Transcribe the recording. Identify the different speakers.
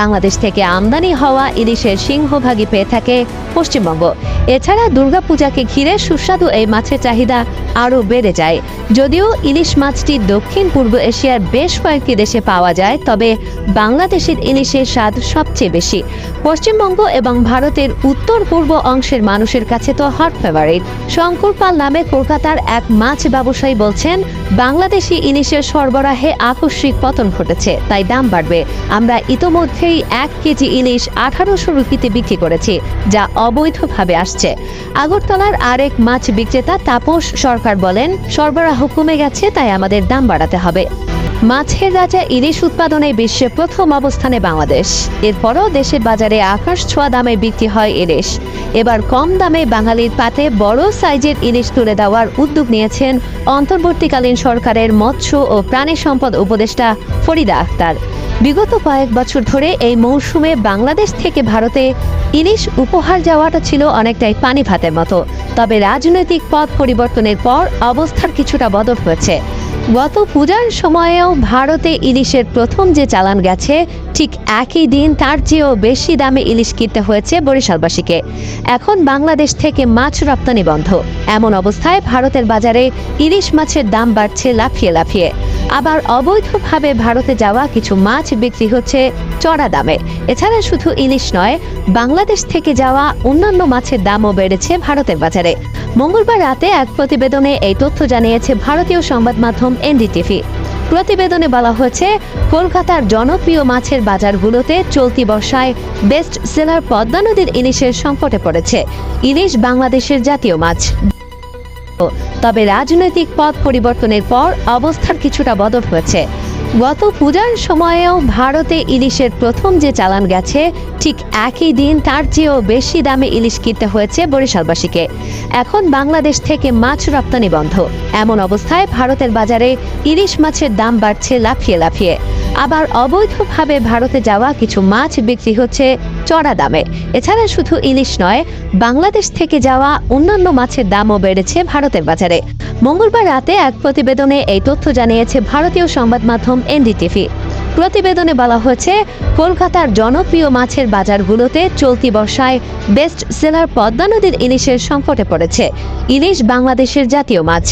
Speaker 1: বাংলাদেশ থেকে আমদানি হওয়া ইলিশের সিংহভাগই পেয়ে থাকে পশ্চিমবঙ্গ। এছাড়া দুর্গাপূজাকে ঘিরে সুস্বাদু এই মাছের চাহিদা আরও বেড়ে যায়। যদিও ইলিশ মাছটি দক্ষিণ পূর্ব এশিয়ার বেশ কয়েকটি দেশে পাওয়া যায়, তবে বাংলাদেশের ইলিশের স্বাদ সবচেয়ে বেশি। পশ্চিমবঙ্গ এবং ভারতের উত্তর পূর্ব অংশের মানুষের কাছে তো হট ফেভারিট শঙ্কর পাল নামে কলকাতার এক মাছ ব্যবসায়ী বলছেন, বাংলাদেশি ইলিশের সরবরাহে আকস্মিক পতন ঘটেছে, তাই দাম বাড়বে। আমরা ইতোমধ্যেই এক কেজি ইলিশ আঠারোশো রুপিতে বিক্রি করেছি, যা অবৈধভাবে আসছে। আগরতলার আরেক মাছ বিক্রেতা তাপস সরকার বলেন, সরবরাহ কমে গেছে, তাই আমাদের দাম বাড়াতে হবে। মাছের রাজা ইলিশ উৎপাদনে বিশ্বে প্রথম অবস্থানে বাংলাদেশ। এরপরও দেশের বাজারে আকাশ ছোঁয়া দামে বিক্রি হয় ইলিশ। এবার কম দামে বাঙালির পাতে বড় সাইজের ইলিশ তুলে দেওয়ার উদ্যোগ নিয়েছেন অন্তর্বর্তীকালীন সরকারের মৎস্য ও প্রাণী সম্পদ উপদেষ্টা ফরিদা আক্তার বিগত কয়েক বছর ধরে এই মৌসুমে বাংলাদেশ থেকে ভারতে ইলিশ উপহার যাওয়াটা ছিল অনেকটাই পানি ভাতের মতো। তবে রাজনৈতিক পথ পরিবর্তনের পর অবস্থার কিছুটা বদল হয়েছে। গত পূজার সময়েও ভারতে ইলিশের প্রথম যে চালান গেছে, ঠিক একই দিন তার চেয়েও বেশি দামে ইলিশ কিনতে হয়েছে বরিশালবাসীকে। এখন বাংলাদেশ থেকে মাছ রপ্তানি বন্ধ। এমন অবস্থায় ভারতের বাজারে ইলিশ মাছের দাম বাড়ছে লাফিয়ে লাফিয়ে। আবার অবৈধভাবে ভারতে যাওয়া কিছু মাছ বিক্রি হচ্ছে চড়া দামে। এছাড়া শুধু ইলিশ নয়, বাংলাদেশ থেকে যাওয়া অন্যান্য মাছের দামও বেড়েছে ভারতের বাজারে। মঙ্গলবার রাতে এক প্রতিবেদনে এই তথ্য জানিয়েছে ভারতীয় সংবাদ মাধ্যম এনডিটিভি। প্রতিবেদনে বলা হয়েছে, কলকাতার জনপ্রিয় মাছের বাজারগুলোতে চলতি বর্ষায় বেস্ট সেলার পদ্মা নদীর ইলিশের সংকটে পড়েছে। ইলিশ বাংলাদেশের জাতীয় মাছ। তবে রাজনৈতিক পথ পরিবর্তনের পর অবস্থার কিছুটা বদল হয়েছে। গত পূজার সময়েও ভারতে ইলিশের প্রথম যে চালান গেছে, ঠিক একই দিন তার চেয়েও বেশি দামে ইলিশ কিনতে হয়েছে বরিশালবাসীকে। এখন বাংলাদেশ থেকে মাছ রপ্তানি বন্ধ। এমন অবস্থায় ভারতের বাজারে ইলিশ মাছের দাম বাড়ছে লাফিয়ে লাফিয়ে। আবার অবৈধভাবে ভারতে যাওয়া কিছু মাছ বিক্রি হচ্ছে চড়া দামে। এছাড়া শুধু ইলিশ নয়, বাংলাদেশ থেকে যাওয়া অন্যান্য মাছের দামও বেড়েছে ভারতের বাজারে। মঙ্গলবার রাতে এক প্রতিবেদনে এই তথ্য জানিয়েছে ভারতীয় সংবাদ মাধ্যম এনডিটিভি। প্রতিবেদনে বলা হয়েছে, কলকাতার জনপ্রিয় মাছের বাজারগুলোতে চলতি বর্ষায় বেস্ট সেলার পদ্মা নদীর ইলিশের সংকটে পড়েছে। ইলিশ বাংলাদেশের জাতীয় মাছ।